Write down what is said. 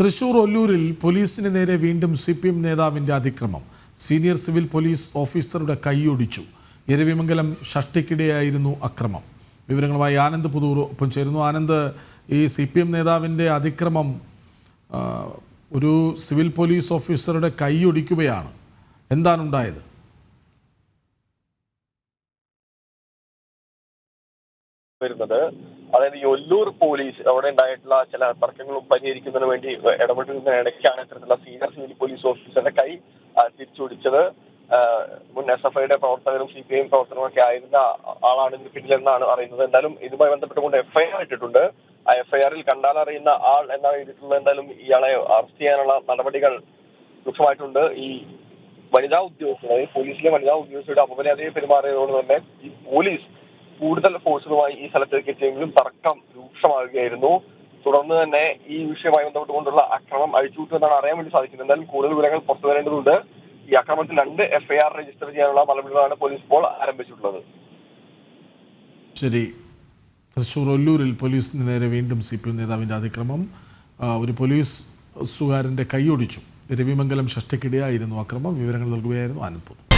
തൃശൂർ ഒല്ലൂരിൽ പോലീസിന് നേരെ വീണ്ടും സി പി എം നേതാവിന്റെ അതിക്രമം. സീനിയർ സിവിൽ പോലീസ് ഓഫീസറുടെ കൈയൊടിച്ചു. ഇരവിമംഗലം ഷഷ്ടിക്കിടെയായിരുന്നു അക്രമം. വിവരങ്ങളുമായി ആനന്ദ് പുതൂർ ഒപ്പം ചേരുന്നു. ആനന്ദ് ഈ സി പി എം നേതാവിന്റെ അതിക്രമം ഒരു സിവിൽ പോലീസ് ഓഫീസറുടെ കൈയൊടിക്കുകയാണ്. എന്താണ് വരുന്നത്. അതായത് ഒല്ലൂർ പോലീസ് അവിടെ ഉണ്ടായിട്ടുള്ള ചില തർക്കങ്ങളും പരിഹരിക്കുന്നതിന് വേണ്ടി ഇടപെട്ടിരുന്ന ഇടയ്ക്കാണ് ഇത്തരത്തിലുള്ള സീനിയർ സിവിൽ പോലീസ് ഓഫീസറുടെ കൈ തിരിച്ചുപിടിച്ചത്. മുൻ എസ് എഫ് ഐയുടെ പ്രവർത്തകരും സി പി ഐ പ്രവർത്തകരും ഒക്കെ ആയിരുന്ന ആളാണ് ഇതിന് പിന്നിലെന്നാണ് അറിയുന്നത്. എന്തായാലും ഇതുമായി ബന്ധപ്പെട്ടുകൊണ്ട് എഫ്ഐആർ ഇട്ടിട്ടുണ്ട്. ആ എഫ്ഐആറിൽ കണ്ടാൽ അറിയുന്ന ആൾ എന്നാണ് എഴുതിയിട്ടുള്ളത്. എന്തായാലും ഇയാളെ അറസ്റ്റ് ചെയ്യാനുള്ള നടപടികൾ രൂക്ഷമായിട്ടുണ്ട്. ഈ വനിതാ ഉദ്യോഗസ്ഥർ അതായത് പോലീസിലെ വനിതാ ഉദ്യോഗസ്ഥരുടെ അപമര്യാദയെ പെരുമാറിയതോട് തന്നെ ഈ പോലീസ് കൂടുതൽ ഫോഴ്സുകളുമായി ഈ സ്ഥലത്തേക്ക് എത്തിയെങ്കിലും തർക്കം രൂക്ഷമാകുകയായിരുന്നു. തുടർന്ന് തന്നെ ഈ വിഷയമായി വിഷയവുമായി ബന്ധപ്പെട്ടുകൊണ്ടുള്ള അക്രമം അഴിച്ചുവിട്ടു എന്നാണ് അറിയാൻ വേണ്ടി സാധിക്കുന്നത്. എന്തായാലും കൂടുതൽ വിവരങ്ങൾ പുറത്തു വരേണ്ടതുണ്ട്. ഈ അക്രമത്തിൽ രണ്ട് എഫ്ഐആർ രജിസ്റ്റർ ചെയ്യാനുള്ള നടപടികളാണ് പോലീസ് ഇപ്പോൾ ആരംഭിച്ചിട്ടുള്ളത്. ശരി. തൃശൂർ ഒല്ലൂരിൽ പോലീസിന് നേരെ വീണ്ടും സി പി എം നേതാവിന്റെ അതിക്രമം. ഒരു പോലീസ് സുകാരന്റെ കൈയൊടിച്ചു രവിമംഗലം ഷഷ്ടിക്കിടെയായിരുന്നു അക്രമം. വിവരങ്ങൾ നൽകുകയായിരുന്നു ആനന്ദ് പുതു